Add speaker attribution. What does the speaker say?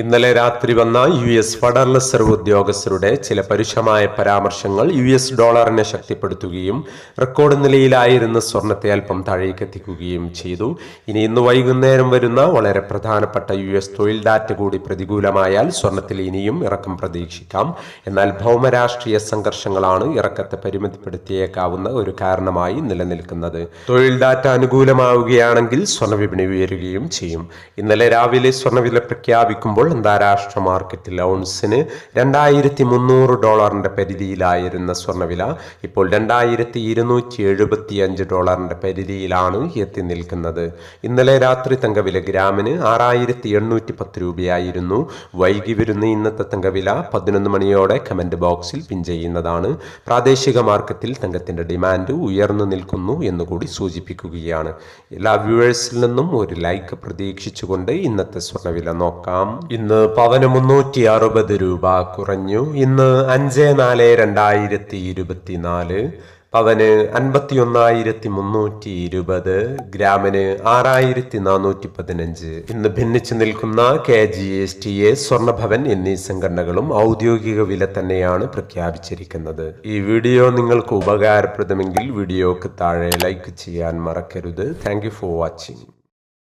Speaker 1: ഇന്നലെ രാത്രി വന്ന യു എസ് ഫെഡറൽ റിസർവ് ഉദ്യോഗസ്ഥരുടെ ചില പരുഷമായ പരാമർശങ്ങൾ യു എസ് ഡോളറിനെ ശക്തിപ്പെടുത്തുകയും റെക്കോർഡ് നിലയിലായിരുന്ന സ്വർണത്തെ അല്പം താഴേക്കെത്തിക്കുകയും ചെയ്തു. ഇനി ഇന്ന് വൈകുന്നേരം വരുന്ന വളരെ പ്രധാനപ്പെട്ട യു എസ് തൊഴിൽ ഡാറ്റ കൂടി പ്രതികൂലമായാൽ സ്വർണത്തിൽ ഇനിയും ഇറക്കം പ്രതീക്ഷിക്കാം. എന്നാൽ ഭൗമരാഷ്ട്രീയ സംഘർഷങ്ങളാണ് ഇറക്കത്തെ പരിമിതിപ്പെടുത്തിയേക്കാവുന്ന ഒരു കാരണമായി നിലനിൽക്കുന്നത്. തൊഴിൽ ഡാറ്റ അനുകൂലമാവുകയാണെങ്കിൽ സ്വർണവിപണി ഉയരുകയും ചെയ്യും. ഇന്നലെ രാവിലെ സ്വർണവില പ്രഖ്യാപിക്കുമ്പോൾ അന്താരാഷ്ട്ര മാർക്കറ്റിൽ ഔൺസിന് രണ്ടായിരത്തി മുന്നൂറ് ഡോളറിന്റെ പരിധിയിലായിരുന്ന സ്വർണവില ഇപ്പോൾ രണ്ടായിരത്തി ഇരുന്നൂറ്റി എഴുപത്തി അഞ്ച് ഡോളറിന്റെ പരിധിയിലാണ് എത്തി നിൽക്കുന്നത്. ഇന്നലെ രാത്രി തങ്കവില ഗ്രാമിന് ആറായിരത്തി എണ്ണൂറ്റി പത്ത് രൂപയായിരുന്നു. വൈകി വരുന്ന ഇന്നത്തെ തങ്കവില പതിനൊന്ന് മണിയോടെ കമന്റ് ബോക്സിൽ പിൻ ചെയ്യുന്നതാണ്. പ്രാദേശിക മാർക്കറ്റിൽ തങ്കത്തിന്റെ ഡിമാൻഡ് ഉയർന്നു നിൽക്കുന്നു എന്നുകൂടി സൂചിപ്പിക്കുകയാണ്. എല്ലാ വ്യൂവേഴ്സിൽ നിന്നും ഒരു ലൈക്ക് പ്രതീക്ഷിച്ചുകൊണ്ട് ഇന്നത്തെ സ്വർണവില നോക്കാം. ഇന്ന് പവന് മുന്നൂറ്റി അറുപത് രൂപ കുറഞ്ഞു. ഇന്ന് അഞ്ച് നാല് രണ്ടായിരത്തി ഇരുപത്തിനാല് പവന് അൻപത്തി ഒന്നായിരത്തി മുന്നൂറ്റി ഇരുപത് ഗ്രാമിന് ആറായിരത്തി നാനൂറ്റി പതിനഞ്ച് ഇന്ന് ഭിന്നിച്ചു നിൽക്കുന്ന K G S T A സ്വർണഭവൻ എന്നീ സംഘടനകളും ഔദ്യോഗിക വില തന്നെയാണ് പ്രഖ്യാപിച്ചിരിക്കുന്നത്. ഈ വീഡിയോ നിങ്ങൾക്ക് ഉപകാരപ്രദമെങ്കിൽ വീഡിയോക്ക് താഴെ ലൈക്ക് ചെയ്യാൻ മറക്കരുത്. Thank for watching